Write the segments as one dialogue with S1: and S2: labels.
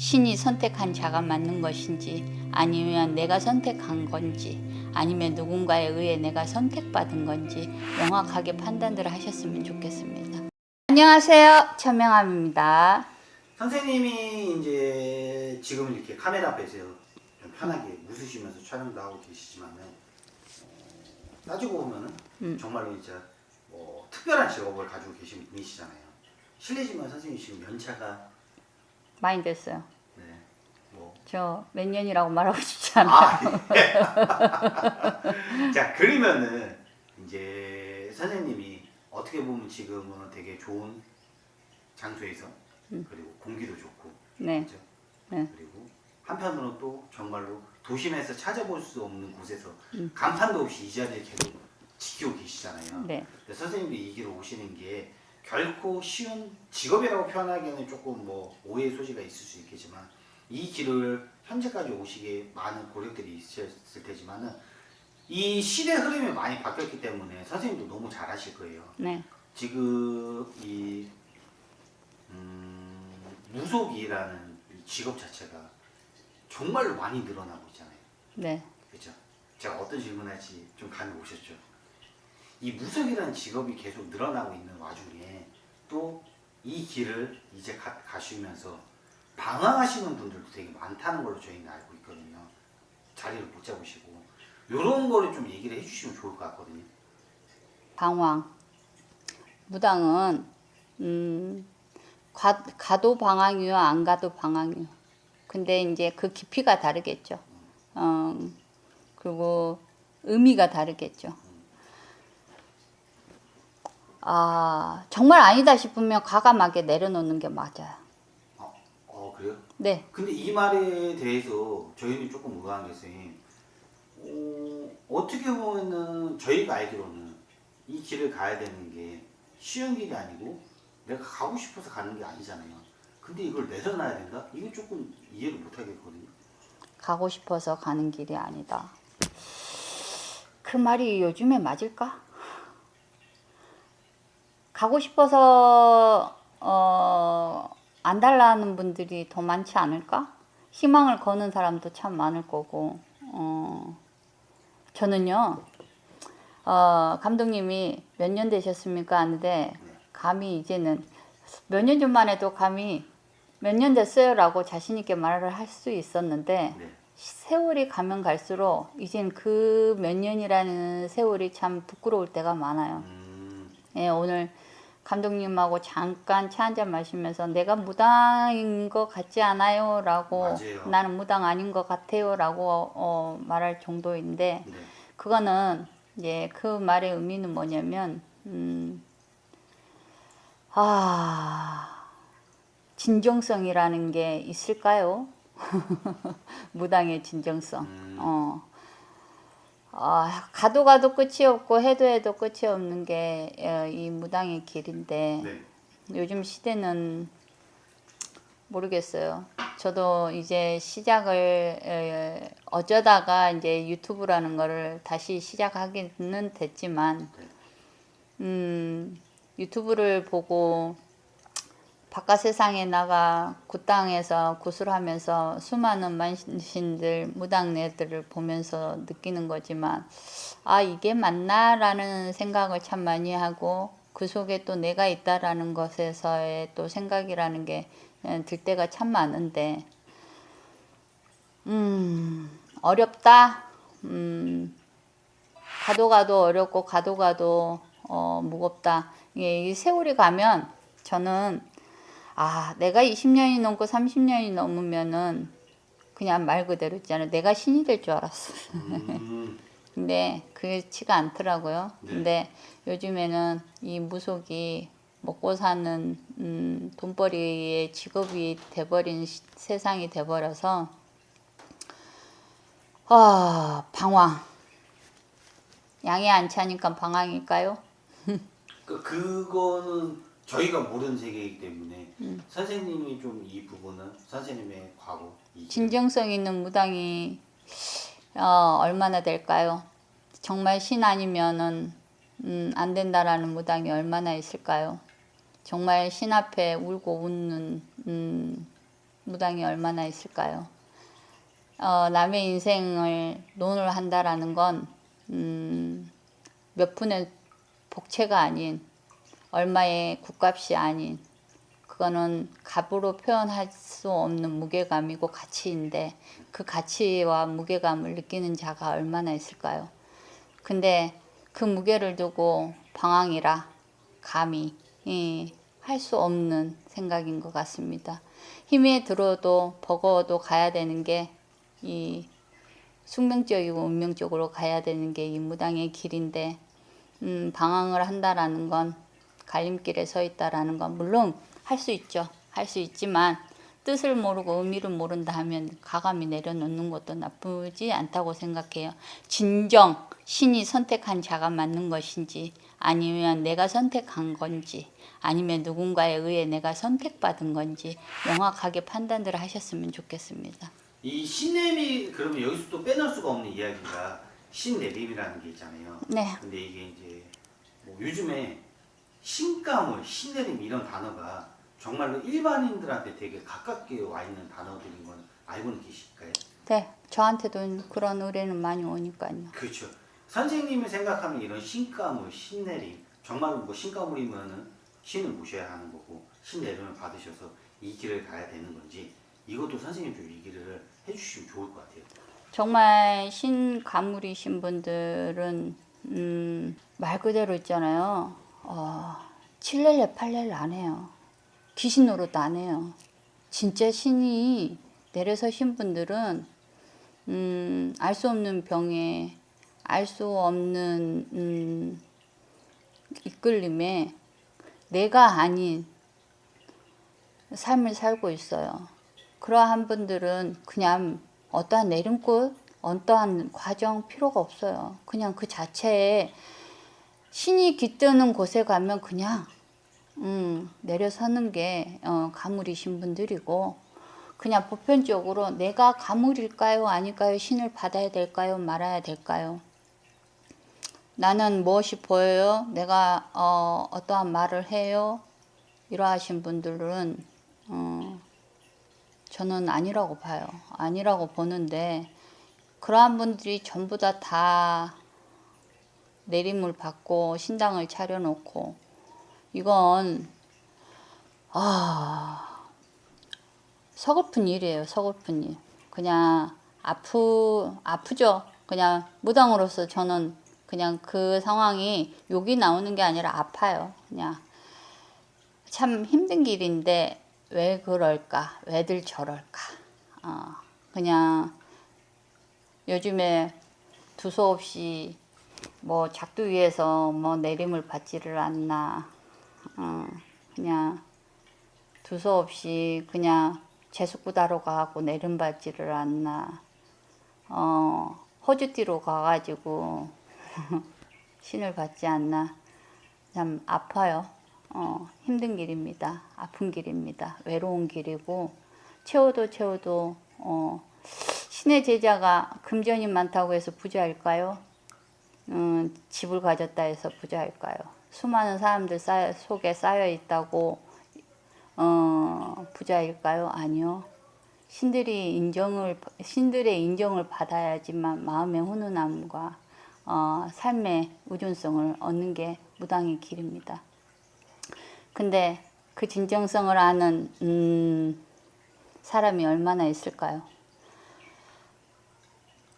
S1: 신이 선택한 자가 맞는 것인지 아니면 내가 선택한 건지 아니면 누군가에 의해 내가 선택받은 건지 명확하게 판단을 하셨으면 좋겠습니다. 안녕하세요. 천명함입니다.
S2: 선생님이 이제 지금 이렇게 카메라 앞에서 좀 편하게 웃으시면서 촬영도 하고 계시지만은 어, 따지고 보면은
S1: 음.
S2: 정말로 이제 뭐 특별한 직업을 가지고 계신 분이시잖아요. 실례지만 선생님 지금 연차가
S1: 많이 됐어요.
S2: 네, 뭐
S1: 저몇 년이라고 말하고 싶지 않아요.
S2: 아, 예. 자 그러면은 이제 선생님이 어떻게 보면 지금은 되게 좋은 장소에서 그리고 공기도 좋고
S1: 네.
S2: 그죠?
S1: 네.
S2: 그리고 한편으로는 또 정말로 도심에서 찾아볼 수 없는 곳에서
S1: 음.
S2: 간판도 없이 이 자리를 계속 지키고 계시잖아요.
S1: 네.
S2: 근데 선생님도 이 길을 오시는 게 결코 쉬운 직업이라고 표현하기에는 조금 뭐 오해의 소지가 있을 수 있겠지만 이 길을 현재까지 오시기에 많은 고력들이 있었을 테지만은 이 시대 흐름이 많이 바뀌었기 때문에 선생님도 너무 잘하실 거예요.
S1: 네.
S2: 지금 이 음, 무속이라는 이 직업 자체가 정말로 많이 늘어나고 있잖아요.
S1: 네.
S2: 그렇죠? 제가 어떤 질문할지 좀 감이 오셨죠? 이 무속이라는 직업이 계속 늘어나고 있는 와중에 또 이 길을 이제 가, 가시면서 방황하시는 분들도 되게 많다는 걸로 저희는 알고 있거든요. 자리를 못 잡으시고 이런 거를 좀 얘기를 해주시면 좋을 것 같거든요.
S1: 방황. 무당은 음, 가, 가도 방황이요, 안 가도 방황이요. 근데 이제 그 깊이가 다르겠죠. 어, 그리고 의미가 다르겠죠. 아, 정말 아니다 싶으면 과감하게 내려놓는 게 맞아요.
S2: 어, 어 그래요?
S1: 네,
S2: 근데 이 말에 대해서 저희는 조금 의아한 게 선생님 어, 어떻게 보면은 저희가 알기로는 이 길을 가야 되는 게 쉬운 길이 아니고 내가 가고 싶어서 가는 게 아니잖아요. 근데 이걸 내려놔야 된다? 이거 조금 이해를 못 하겠거든요.
S1: 가고 싶어서 가는 길이 아니다. 그 말이 요즘에 맞을까? 가고 싶어서 어, 안 달라는 분들이 더 많지 않을까? 희망을 거는 사람도 참 많을 거고. 어, 저는요. 어, 감독님이 몇 년 되셨습니까? 하는데 감히 이제는 몇 년 전만 해도 감히 몇 년 됐어요라고 자신 있게 말을 할 수 있었는데
S2: 네.
S1: 세월이 가면 갈수록 이젠 그 몇 년이라는 세월이 참 부끄러울 때가 많아요.
S2: 음,
S1: 예, 오늘 감독님하고 잠깐 차 한잔 마시면서 내가 무당인 것 같지 않아요 라고
S2: 맞아요.
S1: 나는 무당 아닌 것 같아요 라고 어, 말할 정도인데
S2: 네.
S1: 그거는 이제 그 말의 의미는 뭐냐면 음, 아 진정성이라는 게 있을까요? 무당의 진정성.
S2: 음,
S1: 어. 아, 가도 가도 끝이 없고 해도 해도 끝이 없는 게 이 무당의 길인데
S2: 네.
S1: 요즘 시대는 모르겠어요. 저도 이제 시작을 에, 어쩌다가 이제 유튜브라는 거를 다시 시작하기는 됐지만 음, 유튜브를 보고 바깥 세상에 나가 구 땅에서 구슬하면서 수많은 만신들 무당네들을 보면서 느끼는 거지만 아 이게 맞나라는 생각을 참 많이 하고 그 속에 또 내가 있다라는 것에서의 또 생각이라는 게 들 때가 참 많은데. 음 어렵다. 음 가도 가도 어렵고 가도 가도 어 무겁다. 이게 이 세월이 가면 저는 아, 내가 20년이 넘고 30년이 넘으면은 그냥 말 그대로 있잖아요. 내가 신이 될 줄 알았어.
S2: 음,
S1: 근데 그렇지가 않더라고요.
S2: 네.
S1: 근데 요즘에는 이 무속이 먹고 사는 음, 돈벌이의 직업이 돼버린 시- 세상이 돼버려서 아 방황. 양이 안 차니까 방황일까요?
S2: 그, 그거는 저희가 모르는 세계이기 때문에
S1: 음.
S2: 선생님이 좀 이 부분은 선생님의 과거 이
S1: 진정성 있는 무당이 어, 얼마나 될까요? 정말 신 아니면은 음, 안 된다라는 무당이 얼마나 있을까요? 정말 신 앞에 울고 웃는 음, 무당이 얼마나 있을까요? 어, 남의 인생을 논을 한다라는 건, 음, 몇 푼의 복채가 아닌, 얼마의 국값이 아닌, 그거는 값으로 표현할 수 없는 무게감이고 가치인데, 그 가치와 무게감을 느끼는 자가 얼마나 있을까요? 근데 그 무게를 두고 방황이라 감히 할수 없는 생각인 것 같습니다. 힘이 들어도 버거워도 가야 되는 게 이 숙명적이고 운명적으로 가야 되는 게 이 무당의 길인데 음, 방황을 한다라는 건 갈림길에 서 있다라는 건 물론 할 수 있죠. 할 수 있지만 뜻을 모르고 의미를 모른다 하면 가감히 내려놓는 것도 나쁘지 않다고 생각해요. 진정 신이 선택한 자가 맞는 것인지 아니면 내가 선택한 건지 아니면 누군가에 의해 내가 선택받은 건지 명확하게 판단을 하셨으면 좋겠습니다.
S2: 이 신내림이 그러면 여기서 또 빼놓을 수가 없는 이야기가 신내림이라는 게 있잖아요.
S1: 네.
S2: 근데 이게 이제 뭐 요즘에 신가물, 신내림 이런 단어가 정말로 일반인들한테 되게 가깝게 와 있는 단어들인 건 알고는 계실까요?
S1: 네. 저한테도 그런 의뢰는 많이 오니까요.
S2: 그렇죠. 선생님이 생각하는 이런 신가물, 신내림 정말로 뭐 신가물이면은 신을 모셔야 하는 거고 신내림을 받으셔서 이 길을 가야 되는 건지 이것도 선생님 좀 얘기를 해주시면 좋을 것 같아요.
S1: 정말 신가물이신 분들은 음, 말 그대로 있잖아요. 어, 칠렐레 팔렐레 안 해요. 귀신 노릇 안 해요. 진짜 신이 내려서신 분들은 음, 알 수 없는 병에 알 수 없는 음, 이끌림에 내가 아닌 삶을 살고 있어요. 그러한 분들은 그냥 어떠한 내림꽃, 어떠한 과정 필요가 없어요. 그냥 그 자체에 신이 깃드는 곳에 가면 그냥 음, 내려서는 게 어, 가물이신 분들이고 그냥 보편적으로 내가 가물일까요? 아닐까요? 신을 받아야 될까요? 말아야 될까요? 나는 무엇이 보여요? 내가 어, 어떠한 말을 해요? 이러하신 분들은 어, 저는 아니라고 봐요. 아니라고 보는데 그러한 분들이 전부 다다 내림을 받고 신당을 차려놓고 이건 아 서글픈 일이에요. 서글픈 일. 그냥 아프 아프죠. 그냥 무당으로서 저는 그냥 그 상황이 욕이 나오는 게 아니라 아파요. 그냥 참 힘든 길인데 왜 그럴까? 왜들 저럴까? 어, 그냥 요즘에 두서없이 뭐 작두 위에서 뭐 내림을 받지를 않나. 어, 그냥 두서없이 그냥 제숙부다로 가고 내림 받지를 않나. 어, 호주띠로 가가지고 신을 받지 않나. 참 아파요. 어, 힘든 길입니다. 아픈 길입니다. 외로운 길이고 채워도 채워도 어, 신의 제자가 금전이 많다고 해서 부자일까요? 음, 집을 가졌다 해서 부자일까요? 수많은 사람들 쌓여, 속에 쌓여 있다고 어, 부자일까요? 아니요. 신들이 인정을 신들의 인정을 받아야지만 마음의 훈훈함과 어, 삶의 우준성을 얻는 게 무당의 길입니다. 근데 그 진정성을 아는 음, 사람이 얼마나 있을까요?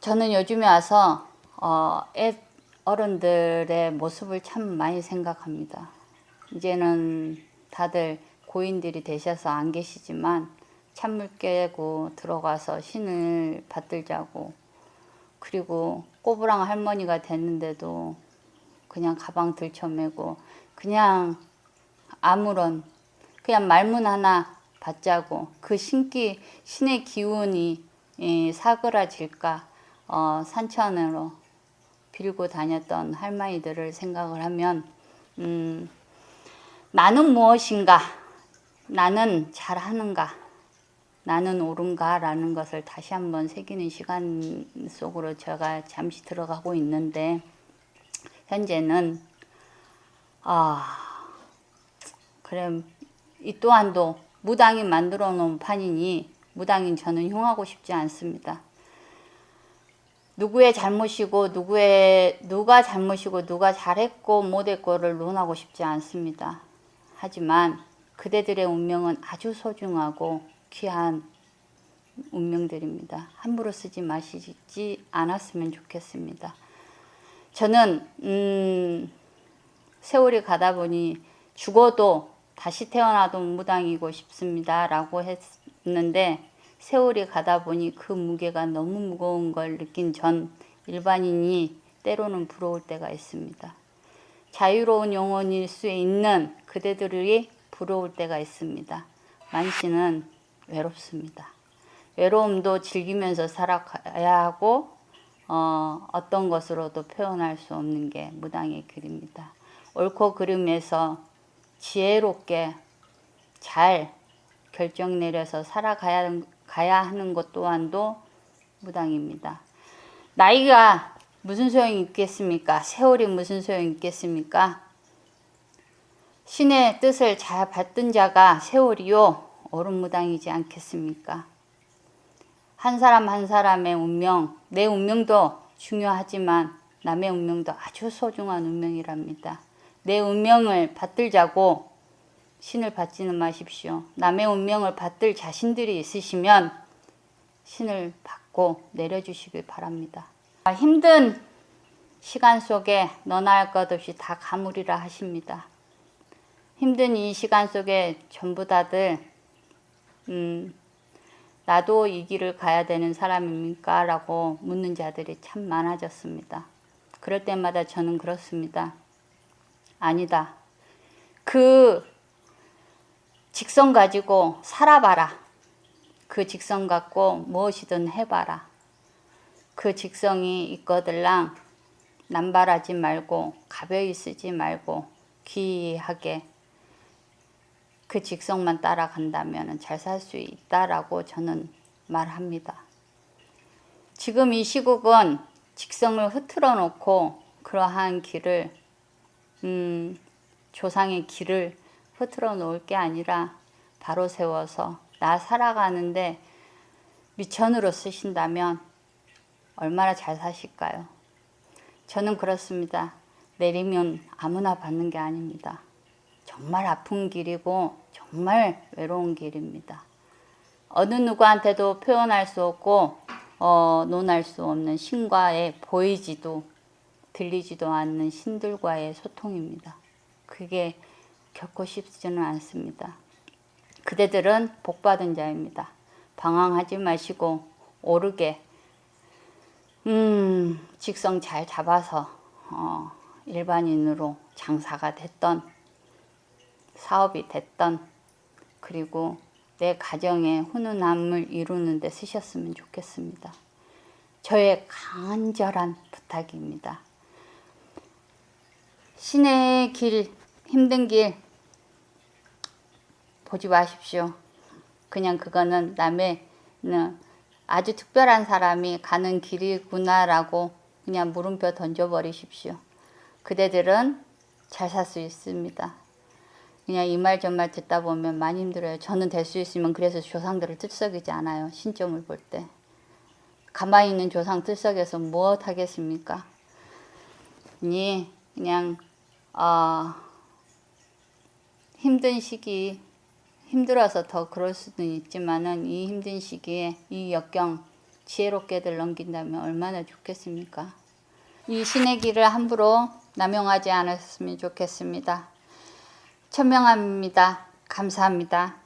S1: 저는 요즘에 와서 어, 애 어른들의 모습을 참 많이 생각합니다. 이제는 다들 고인들이 되셔서 안 계시지만 찬물 깨고 들어가서 신을 받들자고 그리고 꼬부랑 할머니가 됐는데도 그냥 가방 들쳐매고 그냥 아무런 그냥 말문 하나 받자고 그 신기 신의 기운이 예, 사그라질까 어, 산천으로 빌고 다녔던 할머니들을 생각을 하면 음, 나는 무엇인가? 나는 잘하는가? 나는 옳은가 라는 것을 다시 한번 새기는 시간 속으로 제가 잠시 들어가고 있는데 현재는 아 그래 이 또한도 무당이 만들어 놓은 판이니 무당인 저는 흉하고 싶지 않습니다. 누구의 잘못이고 누구의 누가 잘못이고 누가 잘했고 못했고를 논하고 싶지 않습니다. 하지만 그대들의 운명은 아주 소중하고 귀한 운명들입니다. 함부로 쓰지 마시지 않았으면 좋겠습니다. 저는 음, 세월이 가다 보니 죽어도 다시 태어나도 무당이고 싶습니다라고 했는데 세월이 가다 보니 그 무게가 너무 무거운 걸 느낀 전 일반인이 때로는 부러울 때가 있습니다. 자유로운 영혼일 수 있는 그대들이 부러울 때가 있습니다. 만신은 외롭습니다. 외로움도 즐기면서 살아가야 하고 어, 어떤 것으로도 표현할 수 없는 게 무당의 길입니다. 옳고 그름에서 지혜롭게 잘 결정 내려서 살아가야 가야 하는 것 또한도 무당입니다. 나이가 무슨 소용이 있겠습니까? 세월이 무슨 소용이 있겠습니까? 신의 뜻을 잘 받든 자가 세월이요 어른무당이지 않겠습니까? 한 사람 한 사람의 운명, 내 운명도 중요하지만 남의 운명도 아주 소중한 운명이랍니다. 내 운명을 받들자고 신을 받지는 마십시오. 남의 운명을 받들 자신들이 있으시면 신을 받고 내려주시길 바랍니다. 아, 힘든 시간 속에 너나 할 것 없이 다 가물이라 하십니다. 힘든 이 시간 속에 전부 다들 음, 나도 이 길을 가야 되는 사람입니까? 라고 묻는 자들이 참 많아졌습니다. 그럴 때마다 저는 그렇습니다. 아니다. 그 직성 가지고 살아봐라. 그 직성 갖고 무엇이든 해봐라. 그 직성이 있거들랑 남발하지 말고 가벼이 쓰지 말고 귀하게 그 직성만 따라간다면 잘 살 수 있다라고 저는 말합니다. 지금 이 시국은 직성을 흐트러 놓고 그러한 길을 음, 조상의 길을 흐트러 놓을 게 아니라 바로 세워서 나 살아가는데 미천으로 쓰신다면 얼마나 잘 사실까요? 저는 그렇습니다. 내리면 아무나 받는 게 아닙니다. 정말 아픈 길이고 정말 외로운 길입니다. 어느 누구한테도 표현할 수 없고 어, 논할 수 없는 신과의 보이지도 들리지도 않는 신들과의 소통입니다. 그게 겪고 싶지는 않습니다. 그대들은 복받은 자입니다. 방황하지 마시고 오르게 음, 직성 잘 잡아서 어, 일반인으로 장사가 됐던 사업이 됐던 그리고 내 가정의 훈훈함을 이루는 데 쓰셨으면 좋겠습니다. 저의 간절한 부탁입니다. 신의 길, 힘든 길 보지 마십시오. 그냥 그거는 남의 는 아주 특별한 사람이 가는 길이구나라고 그냥 물음표 던져버리십시오. 그대들은 잘 살 수 있습니다. 그냥 이 말 저 말 듣다 보면 많이 힘들어요. 저는 될 수 있으면 그래서 조상들을 들썩이지 않아요. 신점을 볼 때. 가만히 있는 조상 들썩여서 무엇 하겠습니까? 니 그냥 어, 힘든 시기 힘들어서 더 그럴 수도 있지만은 이 힘든 시기에 이 역경 지혜롭게들 넘긴다면 얼마나 좋겠습니까? 이 신의 길을 함부로 남용하지 않았으면 좋겠습니다. 천명합니다. 감사합니다.